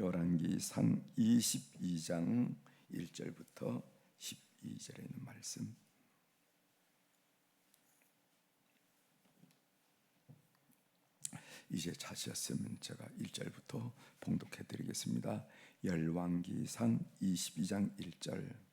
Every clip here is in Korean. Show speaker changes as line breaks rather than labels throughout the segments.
열왕기상 22장 1절부터 12절에 있는 말씀. 이제 찾으셨으면 제가 1절부터 봉독해 드리겠습니다. 열왕기상 22장 1절.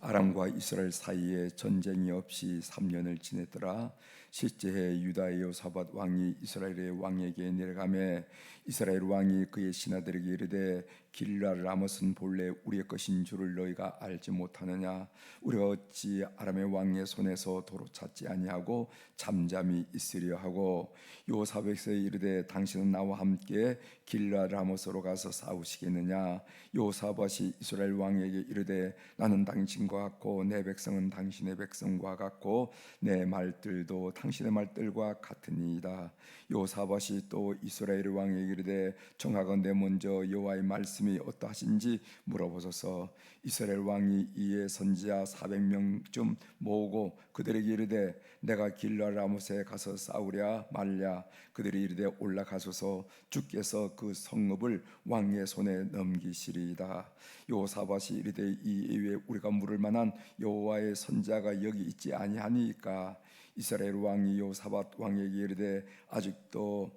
아람과 이스라엘 사이에 전쟁이 없이 3년을 지냈더라 실제해 유다의 요사밧 왕이 이스라엘의 왕에게 내려가매 이스라엘 왕이 그의 신하들에게 이르되 길라를 라못은 본래 우리의 것인 줄을 너희가 알지 못하느냐? 우리가 어찌 아람의 왕의 손에서 도로 찾지 아니하고 잠잠히 있으려 하고? 요사백에 이르되 당신은 나와 함께 길라 라못으로 가서 싸우시겠느냐? 요사밧이 이스라엘 왕에게 이르되 나는 당신과 같고 내 백성은 당신의 백성과 같고 내 말들도 당신 의 말들과 같으니이다. 요사밧이 또 이스라엘 왕에게 이르되 정하건대 먼저 여호와의 말씀이 어떠하신지 물어보소서. 이스라엘 왕이 이에 선지자 400명쯤 모으고 그들에게 이르되 내가 길라 라못에 가서 싸우랴 말랴. 그들이 이르되 올라가소서. 주께서 그 성읍을 왕의 손에 넘기시리이다. 요사밧이 이르되 이 이외에 우리가 물을 만한 여호와의 선자가 여기 있지 아니하니까 이스라엘 왕이 요사밧 왕에게 이르되 아직도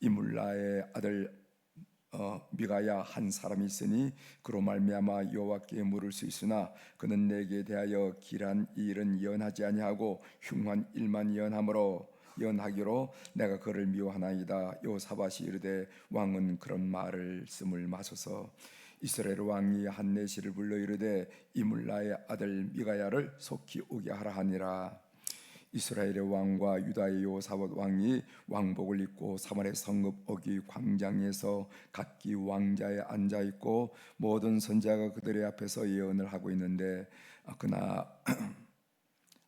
이물라의 아들 어, 미가야 한 사람이 있으니 그로 말미암아 여호와께 물을 수 있으나 그는 내게 대하여 길한 일은 연하지 아니하고 흉한 일만 연함으로 연하기로 내가 그를 미워하나이다. 요사밭이 이르되 왕은 그런 말을 씀을 마소서. 이스라엘 왕이 한네시를 불러 이르되 이물라의 아들 미가야를 속히 오게 하라 하니라 이스라엘의 왕과 유다의 요사밧 왕이 왕복을 입고 사마리 성읍 어기 광장에서 각기 왕자에 앉아 있고 모든 선자가 그들의 앞에서 예언을 하고 있는데 그나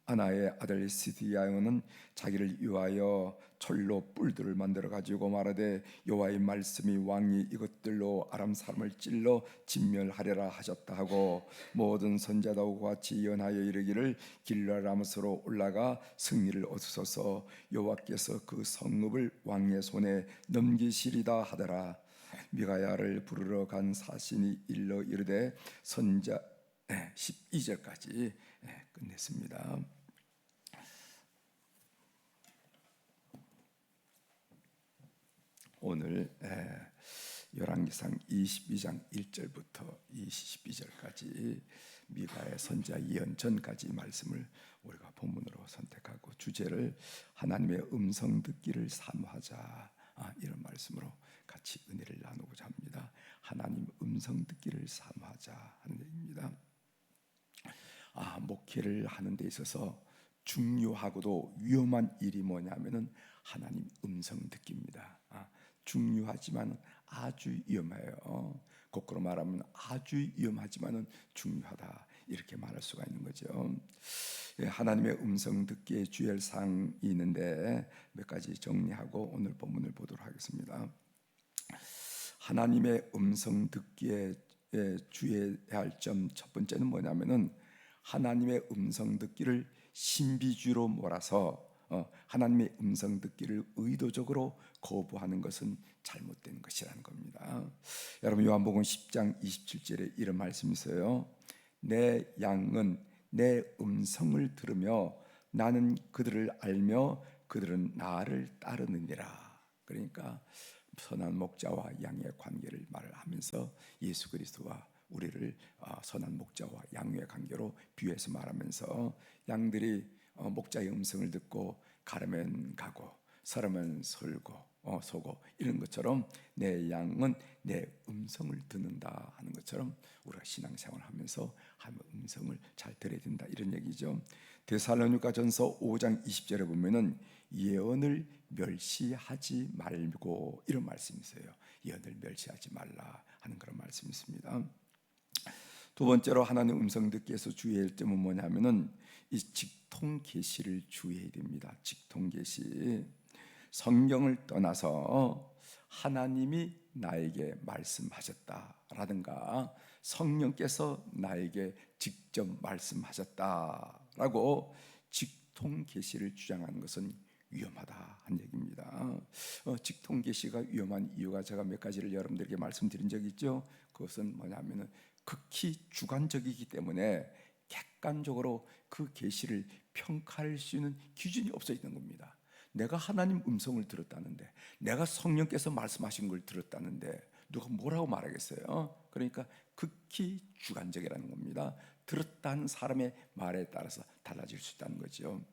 아나의 아들 시디야는 자기를 위하여 철로 뿔들을 만들어 가지고 말하되 여호와의 말씀이 왕이 이것들로 아람 사람을 찔러 진멸하리라 하셨다 하고 모든 선자다고 같이 연하여 이르기를 길라라못으로 올라가 승리를 얻으소서 여호와께서 그 성읍을 왕의 손에 넘기시리다 하더라 미가야를 부르러 간 사신이 일러 이르되 선자 12절까지 끝냈습니다. 오늘 열왕기상 22장 1절부터 22절까지 미가의 선자 예언전까지 말씀을 우리가 본문으로 선택하고 주제를 하나님의 음성 듣기를 사모하자 아, 이런 말씀으로 같이 은혜를 나누고자 합니다. 하나님 음성 듣기를 사모하자 하는 얘기입니다. 아, 목회를 하는 데 있어서 중요하고도 위험한 일이 뭐냐면은 하나님 음성 듣기입니다. 아, 중요하지만 아주 위험해요. 거꾸로 말하면 아주 위험하지만은 중요하다 이렇게 말할 수가 있는 거죠. 예, 하나님의 음성 듣기에 주의할 사항이 있는데 몇 가지 정리하고 오늘 본문을 보도록 하겠습니다. 하나님의 음성 듣기에 주의해야 할 점 첫 번째는 뭐냐면은 하나님의 음성 듣기를 신비주의로 몰아서 어, 하나님의 음성 듣기를 의도적으로 거부하는 것은 잘못된 것이라는 겁니다. 여러분 요한복음 10장 27절에 이런 말씀이 있어요. 내 양은 내 음성을 들으며 나는 그들을 알며 그들은 나를 따르느니라. 그러니까 선한 목자와 양의 관계를 말을 하면서 예수 그리스도와 우리를 어, 선한 목자와 양의 관계로 비유해서 말하면서 양들이 어, 목자의 음성을 듣고 가르면 가고 서르면 설고 어, 소고 이런 것처럼 내 양은 내 음성을 듣는다 하는 것처럼 우리가 신앙생활을 하면서 하나님의 음성을 잘 들어야 된다 이런 얘기죠. 데살로니가 전서 5장 20절에 보면은 예언을 멸시하지 말고 이런 말씀이 있어요. 예언을 멸시하지 말라 하는 그런 말씀이 있습니다. 두 번째로 하나님 음성 듣기에서 주의할 점은 뭐냐면은 이 직 통 계시를 주의해야 됩니다. 직통 계시. 성경을 떠나서 하나님이 나에게 말씀하셨다라든가 성령께서 나에게 직접 말씀하셨다라고 직통 계시를 주장하는 것은 위험하다 한 얘기입니다. 어, 직통 계시가 위험한 이유가 제가 몇 가지를 여러분들에게 말씀드린 적 있죠. 그것은 뭐냐면은 극히 주관적이기 때문에 객관적으로 그 계시를 평가할 수 있는 기준이 없어 있는 겁니다. 내가 하나님 음성을 들었다는데, 내가 성령께서 말씀하신 걸 들었다는데 누가 뭐라고 말하겠어요? 그러니까 극히 주관적이라는 겁니다. 들었다는 사람의 말에 따라서 달라질 수 있다는 거죠.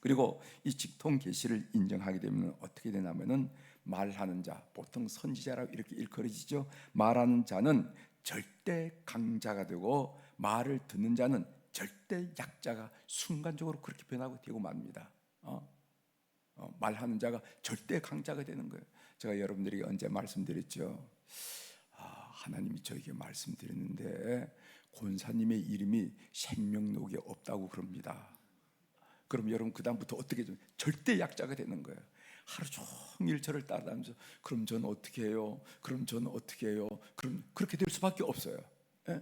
그리고 이 직통 계시를 인정하게 되면 어떻게 되냐면은 말하는 자 보통 선지자라고 이렇게 일컬어지죠. 말하는 자는 절대 강자가 되고 말을 듣는 자는 절대 약자가 순간적으로 그렇게 변하고 되고 맙니다. 어? 어, 말하는 자가 절대 강자가 되는 거예요. 제가 여러분들에게 언제 말씀드렸죠. 아, 하나님이 저에게 말씀드렸는데 권사님의 이름이 생명록에 없다고 그럽니다. 그럼 여러분 그 다음부터 어떻게 좀 절대 약자가 되는 거예요. 하루 종일 저를 따라다니면서 그럼 저는 어떻게 해요? 그럼 저는 어떻게 해요? 그럼 그렇게 될 수밖에 없어요. 예?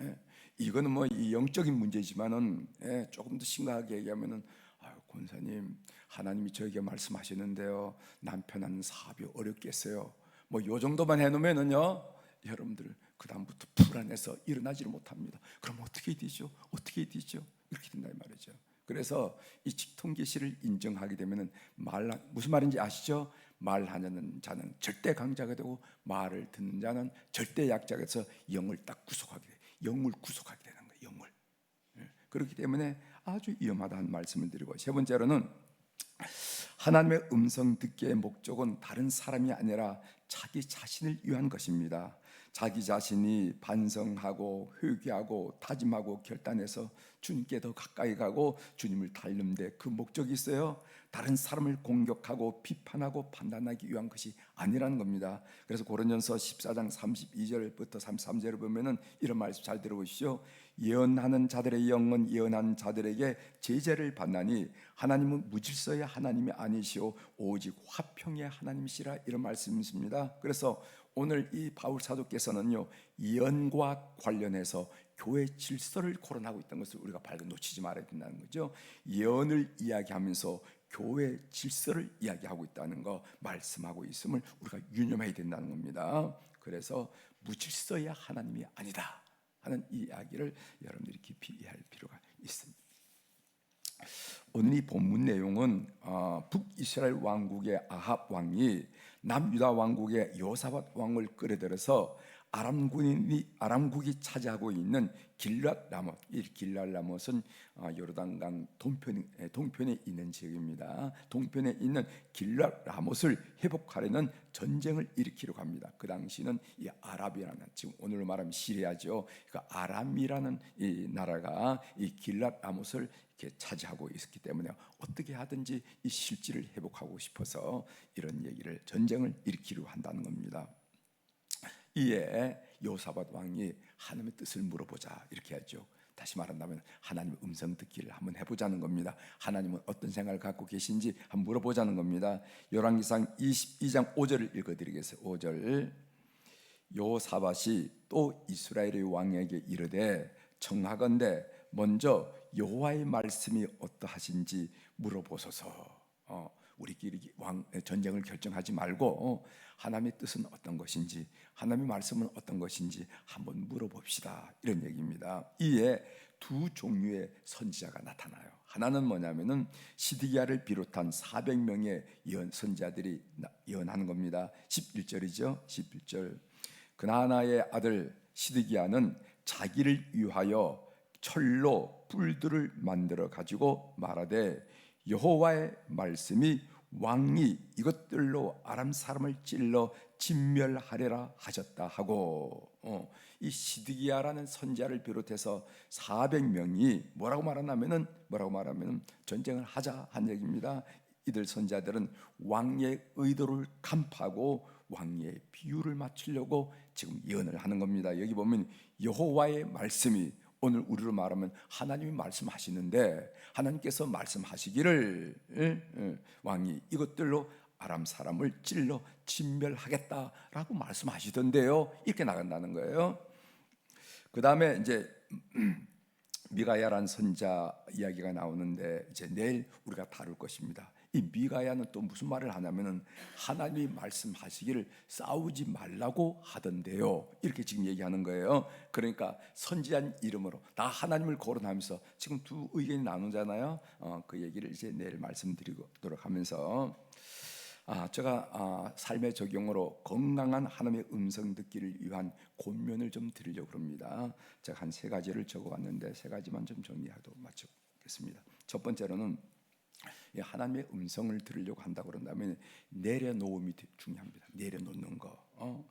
예. 이거는 뭐이 영적인 문제지만은 예, 조금 더 심각하게 얘기하면은 아유, 권사님 하나님이 저에게 말씀하시는데요 남편하는 사업이 어렵겠어요. 뭐 요 정도만 해놓으면은요 여러분들 그 다음부터 불안해서 일어나지를 못합니다. 그럼 어떻게 되죠? 어떻게 되죠? 이렇게 된다 이 말이죠. 그래서 이 직통 계시를 인정하게 되면은 말 무슨 말인지 아시죠? 말하는 자는 절대 강자가 되고 말을 듣는 자는 절대 약자가 돼서 영을 딱 구속하게 돼. 영을 구속하게 되는 거예요. 영을. 예. 그렇기 때문에 아주 위험하다는 말씀을 드리고 세 번째로는 하나님의 음성 듣기의 목적은 다른 사람이 아니라 자기 자신을 위한 것입니다. 자기 자신이 반성하고 회개하고 다짐하고 결단해서 주님께 더 가까이 가고 주님을 닮는데 그 목적이 있어요. 다른 사람을 공격하고 비판하고 판단하기 위한 것이 아니라는 겁니다. 그래서 고린전서 14장 32절부터 33절을 보면은 이런 말씀 잘 들어보시죠. 예언하는 자들의 영은 예언하는 자들에게 제재를 받나니 하나님은 무질서의 하나님이 아니시오 오직 화평의 하나님이시라 이런 말씀이십니다. 그래서 오늘 이 바울 사도께서는요 예언과 관련해서 교회 질서를 거론하고 있다는 것을 우리가 발견 놓치지 말아야 된다는 거죠. 예언을 이야기하면서 교회 질서를 이야기하고 있다는 거 말씀하고 있음을 우리가 유념해야 된다는 겁니다. 그래서 무질서의 하나님이 아니다 하는 이 이야기를 여러분들이 깊이 이해할 필요가 있습니다. 오늘 이 본문 내용은 어, 북이스라엘 왕국의 아합 왕이 남유다 왕국의 요사밧 왕을 끌어들여서 아람 군이 아람국이 차지하고 있는 길랏 라못 이 길랏 라못은 어, 요르단강 동편 동편에 있는 지역입니다. 동편에 있는 길랏 라못을 회복하려는 전쟁을 일으키려고 합니다. 그 당시는 이 아랍이라는 지금 오늘로 말하면 시리아죠. 그 아람이라는 이 나라가 이 길랏 라못을 이렇게 차지하고 있었기 때문에 어떻게 하든지 이 실지를 회복하고 싶어서 이런 얘기를 전쟁을 일으키려고 한다는 겁니다. 이에 요사밧 왕이 하나님의 뜻을 물어보자 이렇게 하죠. 다시 말한다면 하나님의 음성 듣기를 한번 해보자는 겁니다. 하나님은 어떤 생각을 갖고 계신지 한번 물어보자는 겁니다. 열왕기상 22장 5절을 읽어드리겠어요. 5절 요사밧이 또 이스라엘의 왕에게 이르되 청하건대 먼저 여호와의 말씀이 어떠하신지 물어보소서. 어, 우리끼리 왕 전쟁을 결정하지 말고 어, 하나님의 뜻은 어떤 것인지 하나님의 말씀은 어떤 것인지 한번 물어봅시다 이런 얘기입니다. 이에 두 종류의 선지자가 나타나요. 하나는 뭐냐면은 시드기야를 비롯한 400명의 예언 선지자들이 예언하는 겁니다. 11절이죠. 11절. 그나나의 아들 시드기야는 자기를 위하여 철로 뿔들을 만들어 가지고 말하되 여호와의 말씀이 왕이 이것들로 아람 사람을 찔러 진멸하리라 하셨다 하고 어, 이 시드기야라는 선지자를 비롯해서 400명이 뭐라고 말하냐면은 뭐라고 말하면 전쟁을 하자 한 얘기입니다. 이들 선지자들은 왕의 의도를 간파하고 왕의 비유를 맞추려고 지금 예언을 하는 겁니다. 여기 보면 여호와의 말씀이 오늘 우리로 말하면 하나님이 말씀하시는데 하나님께서 말씀하시기를 왕이 이것들로 아람 사람을 찔러 진멸하겠다라고 말씀하시던데요. 이렇게 나간다는 거예요. 그 다음에 이제 미가야란 선자 이야기가 나오는데 이제 내일 우리가 다룰 것입니다. 이 미가야는 또 무슨 말을 하냐면은 하나님이 말씀하시기를 싸우지 말라고 하던데요. 이렇게 지금 얘기하는 거예요. 그러니까 선지한 이름으로 다 하나님을 거론하면서 지금 두 의견이 나누잖아요. 어, 그 얘기를 이제 내일 말씀드리도록 하면서 아, 제가 아, 삶의 적용으로 건강한 하나님의 음성 듣기를 위한 권면을 좀 드리려고 합니다. 제가 한 세 가지를 적어왔는데 세 가지만 좀 정리하도록 마치겠습니다. 첫 번째로는 이 하나님의 음성을 들으려고 한다 그런다면 내려놓음이 중요합니다. 내려놓는 거. 어?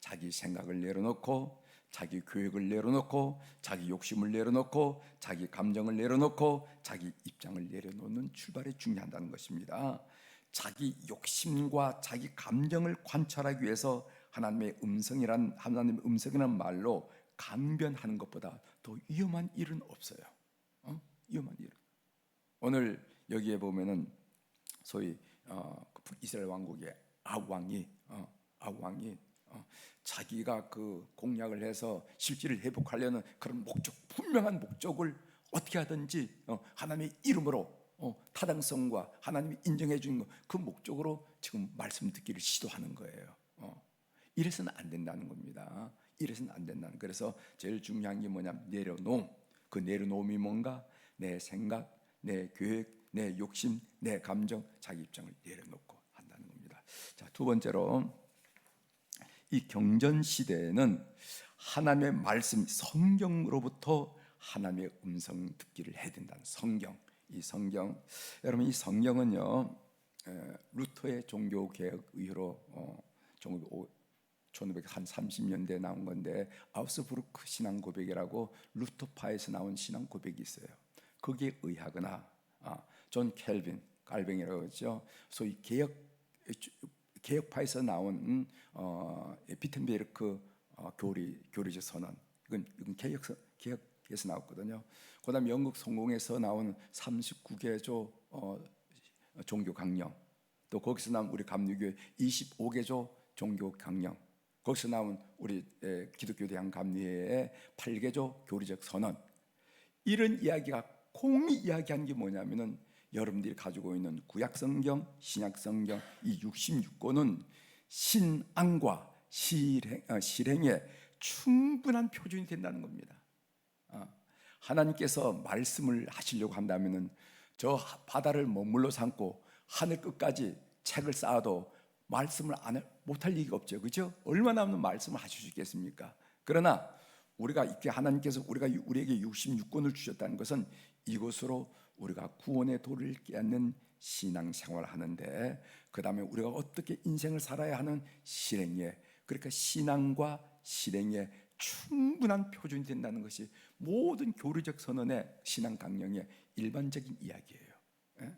자기 생각을 내려놓고 자기 계획을 내려놓고 자기 욕심을 내려놓고 자기 감정을 내려놓고 자기 입장을 내려놓는 출발이 중요하다는 것입니다. 자기 욕심과 자기 감정을 관찰하기 위해서 하나님의 음성이란 하나님의 음성이란 말로 강변하는 것보다 더 위험한 일은 없어요. 어? 위험한 일. 오늘 여기에 보면은 소위 어, 이스라엘 왕국의 아합 왕이 어, 아합 왕이 어, 자기가 그 공약을 해서 실질을 회복하려는 그런 목적 분명한 목적을 어떻게 하든지 어, 하나님의 이름으로 어, 타당성과 하나님이 인정해 주는 그 목적으로 지금 말씀 듣기를 시도하는 거예요. 어. 이래서는 안 된다는 겁니다. 이래서는 안 된다는. 그래서 제일 중요한 게 뭐냐면 내려놓음. 그 내려놓음이 뭔가 내 생각, 내 계획, 내 욕심, 내 감정, 자기 입장을 내려놓고 한다는 겁니다. 자, 두 번째로 이 경전 시대에는 하나님의 말씀 성경으로부터 하나님의 음성 듣기를 해야 된다는 성경. 이 성경 여러분 이 성경은요 에, 루터의 종교 개혁 이후로 어, 1530년대 나온 건데 아우스부르크 신앙 고백이라고 루터파에서 나온 신앙 고백이 있어요. 거기에 의하거나 아, 존 켈빈 깔뱅이라고 그러죠. 소위 개혁 개혁파에서 나온 어, 비텐베르크 어, 교리 교리적 선언 이건, 이건 개혁 개혁에서 나왔거든요. 그다음 영국 성공에서 나온 39개조 어, 종교 강령 또 거기서 나온 우리 감리교회 25개조 종교 강령 거기서 나온 우리 에, 기독교 대한 감리회의 8개조 교리적 선언 이런 이야기가 공이 이야기한 게 뭐냐면은 여러분들이 가지고 있는 구약 성경, 신약 성경 이 66권은 신앙과 실행, 어, 실행에 충분한 표준이 된다는 겁니다. 어, 하나님께서 말씀을 하시려고 한다면은 저 바다를 머물러 삼고 하늘 끝까지 책을 쌓아도 말씀을 안 못할 리가 없죠, 그렇죠? 얼마나 없는 말씀을 하실 수 있겠습니까? 그러나 우리가 이렇게 하나님께서 우리가 우리에게 66권을 주셨다는 것은 이것으로 우리가 구원의 도를 깨닫는 신앙 생활을 하는데 그 다음에 우리가 어떻게 인생을 살아야 하는 실행에 그러니까 신앙과 실행에 충분한 표준이 된다는 것이 모든 교리적 선언의 신앙 강령의 일반적인 이야기예요. 예?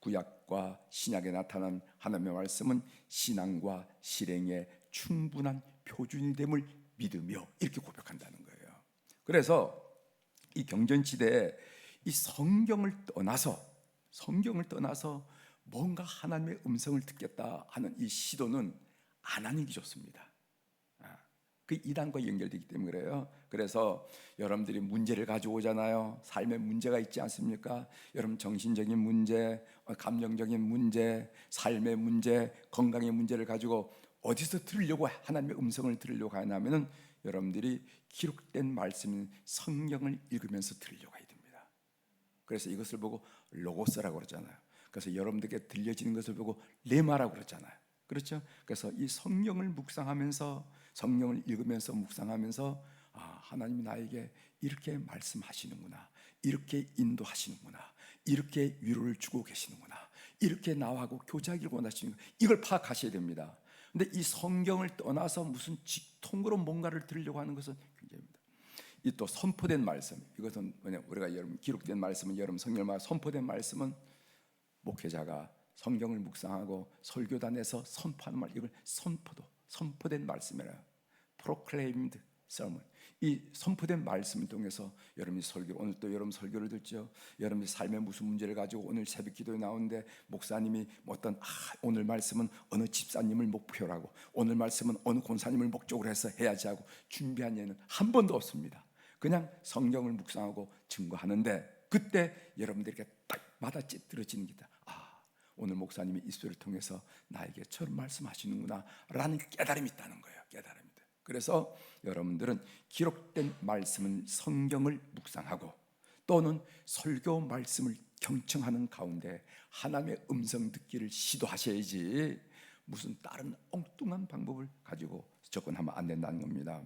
구약과 신약에 나타난 하나님의 말씀은 신앙과 실행에 충분한 표준이 됨을 믿으며 이렇게 고백한다는 거예요. 그래서 이 경전 시대에 이 성경을 떠나서 성경을 떠나서 뭔가 하나님의 음성을 듣겠다 하는 이 시도는 안 하는 게 좋습니다. 아, 그 이단과 연결되기 때문에 그래요. 그래서 여러분들이 문제를 가지고 오잖아요. 삶에 문제가 있지 않습니까? 여러분 정신적인 문제, 어, 감정적인 문제, 삶의 문제, 건강의 문제를 가지고 어디서 들으려고 하나님의 음성을 들으려고 하냐면은 여러분들이 기록된 말씀인 성경을 읽으면서 들으려고. 그래서 이것을 보고 로고스라고 그러잖아요. 그래서 여러분들께 들려지는 것을 보고 레마라고 그러잖아요. 그렇죠? 그래서 이 성경을 묵상하면서 성경을 읽으면서 묵상하면서 아, 하나님이 나에게 이렇게 말씀하시는구나. 이렇게 인도하시는구나. 이렇게 위로를 주고 계시는구나. 이렇게 나하고 교제하기를 원하시는 이걸 파악하셔야 됩니다. 근데 이 성경을 떠나서 무슨 직통으로 뭔가를 들으려고 하는 것은 굉장히입니다. 이 또 선포된 말씀 이것은 뭐냐 우리가 여러분 기록된 말씀은 여러분 성경을 선포된 말씀은 목회자가 성경을 묵상하고 설교단에서 선포하는 말 이걸 선포도 선포된 말씀이라 proclaimed sermon 이 선포된 말씀을 통해서 여러분이 설교 오늘 또 여러분 설교를 듣죠. 여러분이 삶의 무슨 문제를 가지고 오늘 새벽 기도에 나오는데 목사님이 어떤 아, 오늘 말씀은 어느 집사님을 목표라고 오늘 말씀은 어느 권사님을 목적으로 해서 해야지 하고 준비한 예는 한 번도 없습니다. 그냥 성경을 묵상하고 증거하는데 그때 여러분들에게 딱 맞아 찌들어지는 게다. 아, 오늘 목사님이 이 소리를 통해서 나에게 저런 말씀하시는구나 라는 깨달음이 있다는 거예요. 깨달음이. 그래서 여러분들은 기록된 말씀은 성경을 묵상하고 또는 설교 말씀을 경청하는 가운데 하나님의 음성 듣기를 시도하셔야지 무슨 다른 엉뚱한 방법을 가지고 접근하면 안 된다는 겁니다.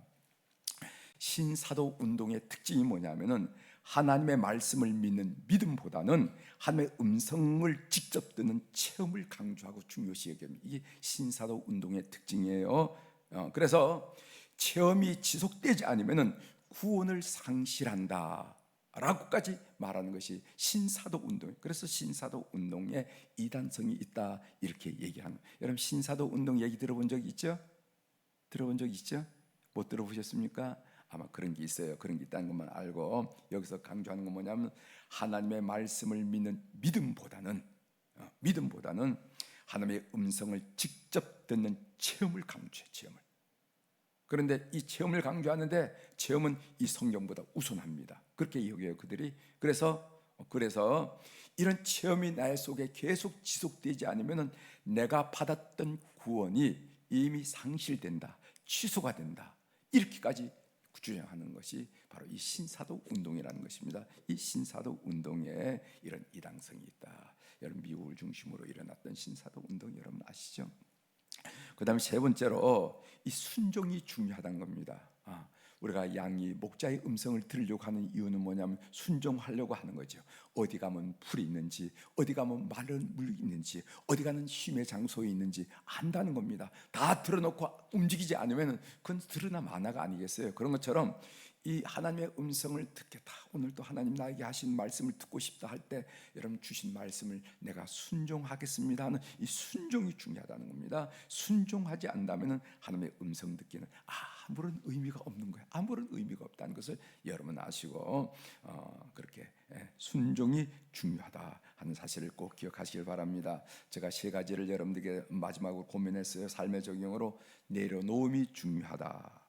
신사도 운동의 특징이 뭐냐면은 하나님의 말씀을 믿는 믿음보다는 하나님의 음성을 직접 듣는 체험을 강조하고 중요시 여깁니다. 이게 신사도 운동의 특징이에요. 어, 그래서 체험이 지속되지 않으면 구원을 상실한다. 라고까지 말하는 것이 신사도 운동. 그래서 신사도 운동에 이단성이 있다 이렇게 얘기하는. 여러분 신사도 운동 얘기 들어본 적 있죠? 들어본 적 있죠? 못 들어보셨습니까? 아마 그런 게 있어요. 그런 게 있다는 것만 알고 여기서 강조하는 건 뭐냐면 하나님의 말씀을 믿는 믿음보다는 어, 믿음보다는 하나님의 음성을 직접 듣는 체험을 강조해 체험을. 그런데 이 체험을 강조하는데 체험은 이 성경보다 우선합니다. 그렇게 여겨요 그들이. 그래서 그래서 이런 체험이 나의 속에 계속 지속되지 않으면 내가 받았던 구원이 이미 상실된다, 취소가 된다. 이렇게까지 주장하는 것이 바로 이 신사도 운동이라는 것입니다. 이 신사도 운동에 이런 이당성이 있다. 여러분 미국을 중심으로 일어났던 신사도 운동 여러분 아시죠? 그다음에 세 번째로 이 순종이 중요하다는 겁니다. 아, 우리가 양이 목자의 음성을 들으려고 하는 이유는 뭐냐면 순종하려고 하는 거죠. 어디 가면 풀이 있는지, 어디 가면 마른 물이 있는지, 어디 가는 쉼의 장소에 있는지 안다는 겁니다. 다 들어놓고 움직이지 않으면 그건 들으나 마나가 아니겠어요. 그런 것처럼 이 하나님의 음성을 듣겠다. 오늘 또 하나님 나에게 하신 말씀을 듣고 싶다 할 때 여러분 주신 말씀을 내가 순종하겠습니다 하는 이 순종이 중요하다는 겁니다. 순종하지 않다면 하나님의 음성 듣기는 아 무런 의미가 없는 거예요. 아무런 의미가 없다는 것을 여러분 아시고 어, 그렇게 예, 순종이 중요하다 하는 사실을 꼭 기억하시길 바랍니다. 제가 세 가지를 여러분들에게 마지막으로 고민했어요. 삶의 적용으로 내려놓음이 중요하다.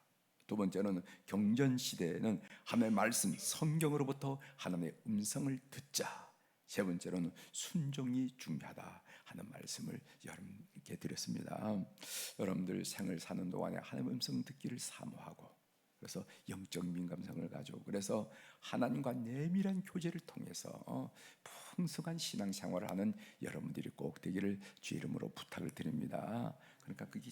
두 번째는 경전 시대에는 하나님의 말씀 성경으로부터 하나님의 음성을 듣자. 세 번째로는 순종이 중요하다 하는 말씀을 여러분께 드렸습니다. 여러분들 생을 사는 동안에 하나님의 음성 듣기를 사모하고 그래서 영적 민감성을 가지고 그래서 하나님과 내밀한 교제를 통해서 풍성한 신앙생활을 하는 여러분들이 꼭 되기를 주 이름으로 부탁을 드립니다. 그러니까 그게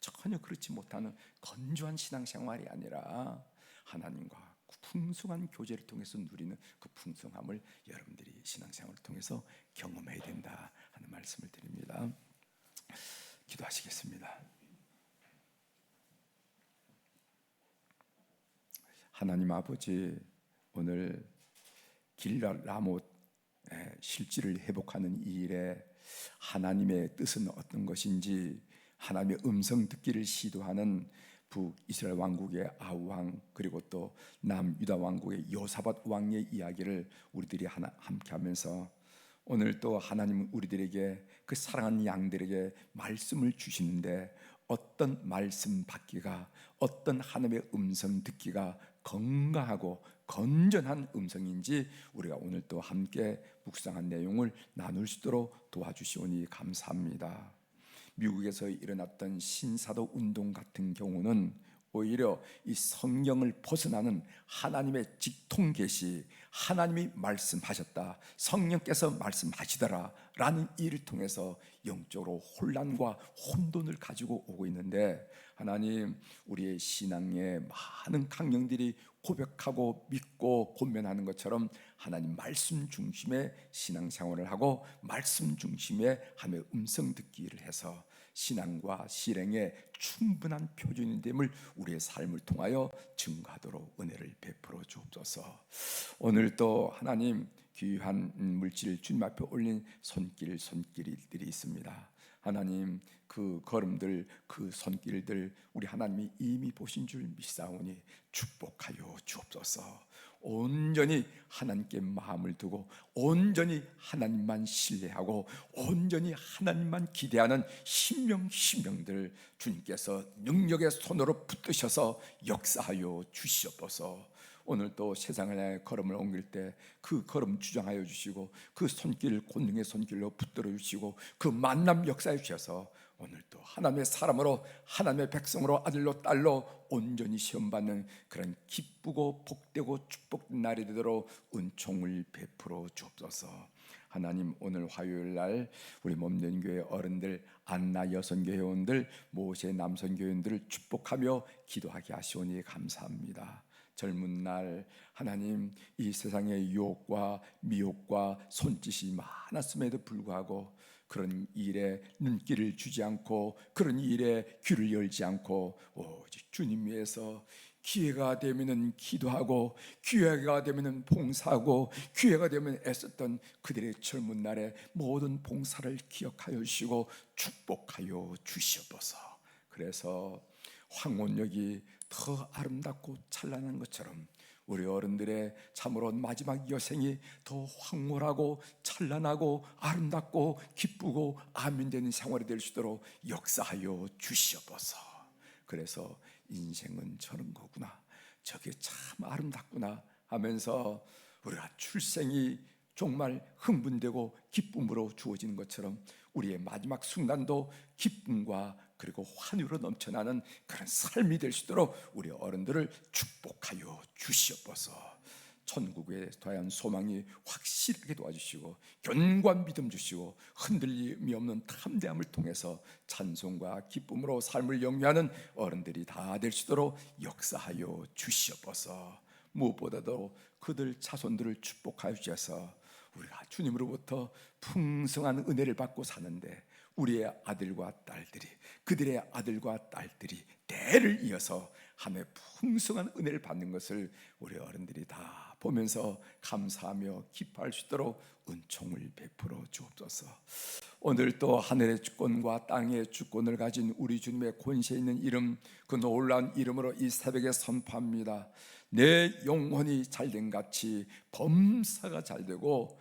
전혀 그렇지 못하는 건조한 신앙생활이 아니라 하나님과 풍성한 교제를 통해서 누리는 그 풍성함을 여러분들이 신앙생활을 통해서 경험해야 된다 하는 말씀을 드립니다. 기도하시겠습니다. 하나님 아버지 오늘 길라 라못 실지를 회복하는 이 일에 하나님의 뜻은 어떤 것인지 하나님의 음성 듣기를 시도하는 북이스라엘 왕국의 아우왕 그리고 또 남유다 왕국의 요사밧 왕의 이야기를 우리들이 하나 함께 하면서 오늘 또 하나님은 우리들에게 그 사랑하는 양들에게 말씀을 주시는데 어떤 말씀 받기가 어떤 하나님의 음성 듣기가 건강하고 건전한 음성인지 우리가 오늘 또 함께 묵상한 내용을 나눌 수 있도록 도와주시오니 감사합니다. 미국에서 일어났던 신사도 운동 같은 경우는 오히려 이 성경을 벗어나는 하나님의 직통 계시, 하나님이 말씀하셨다, 성령께서 말씀하시더라 라는 일을 통해서 영적으로 혼란과 혼돈을 가지고 오고 있는데 하나님 우리의 신앙에 많은 강령들이 고백하고 믿고 권면하는 것처럼 하나님 말씀 중심의 신앙생활을 하고 말씀 중심의 하나님의 음성 듣기를 해서 신앙과 실행의 충분한 표준이 됨을 우리의 삶을 통하여 증거하도록 은혜를 베풀어 주옵소서. 오늘 또 하나님 귀한 물질 주님 앞에 올린 손길 손길들이 있습니다. 하나님 그 걸음들 그 손길들 우리 하나님이 이미 보신 줄 믿사오니 축복하여 주옵소서. 온전히 하나님께 마음을 두고 온전히 하나님만 신뢰하고 온전히 하나님만 기대하는 신명 신명들 주님께서 능력의 손으로 붙드셔서 역사하여 주시옵소서. 오늘 또 세상을 향해 걸음을 옮길 때 그 걸음 주장하여 주시고 그 손길 권능의 손길로 붙들어 주시고 그 만남 역사해 주셔서 오늘 또 하나님의 사람으로 하나님의 백성으로 아들로 딸로 온전히 시험받는 그런 기쁘고 복되고 축복된 날이 되도록 은총을 베풀어 주옵소서. 하나님 오늘 화요일 날 우리 몸된 교회 어른들 안나 여성 교회원들 모세 남성 교회원들을 축복하며 기도하게 하시오니 감사합니다. 젊은 날 하나님 이 세상의 유혹과 미혹과 손짓이 많았음에도 불구하고 그런 일에 눈길을 주지 않고 그런 일에 귀를 열지 않고 오직 주님 위해서 기회가 되면은 기도하고 기회가 되면은 봉사하고 기회가 되면 애썼던 그들의 젊은 날의 모든 봉사를 기억하여 주시고 축복하여 주시옵소서. 그래서 황혼역이 더 아름답고 찬란한 것처럼 우리 어른들의 참으로 마지막 여생이 더 황홀하고 찬란하고 아름답고 기쁘고 아멘되는 생활이 될 수 있도록 역사하여 주시옵소서. 그래서 인생은 저런 거구나. 저게 참 아름답구나 하면서 우리가 출생이 정말 흥분되고 기쁨으로 주어지는 것처럼 우리의 마지막 순간도 기쁨과 그리고 환희로 넘쳐나는 그런 삶이 될 수 있도록 우리 어른들을 축복하여 주시옵소서. 천국에 대한 소망이 확실하게 도와주시고 견고한 믿음 주시고 흔들림이 없는 탐대함을 통해서 찬송과 기쁨으로 삶을 영위하는 어른들이 다 될 수 있도록 역사하여 주시옵소서. 무엇보다도 그들 자손들을 축복하여 주셔서 우리가 주님으로부터 풍성한 은혜를 받고 사는데 우리의 아들과 딸들이 그들의 아들과 딸들이 대를 이어서 하나의 풍성한 은혜를 받는 것을 우리 어른들이 다 보면서 감사하며 기뻐할 수 있도록 은총을 베풀어 주옵소서. 오늘 또 하늘의 주권과 땅의 주권을 가진 우리 주님의 권세 있는 이름 그 놀라운 이름으로 이 새벽에 선포합니다. 내 영혼이 잘된 같이 범사가 잘되고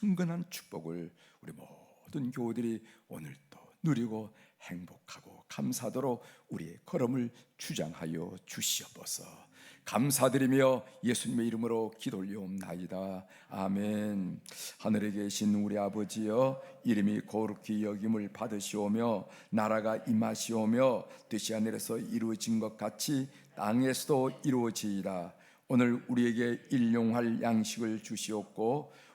강건한 축복을 우리 모 든 교우들이 오늘 또 누리고 행복하고 감사도록 우리의 걸음을 주장하여 주시옵소서. 감사드리며 예수님의 이름으로 기도 올리옵나이다. 아멘. 하늘에 계신 우리 아버지여 이름이 거룩히 여김을 받으시오며 나라가 임하시오며 뜻이 하늘에서 이루어진 것 같이 땅에서도 이루어지이다. 오늘 우리에게 일용할 양식을 주시옵고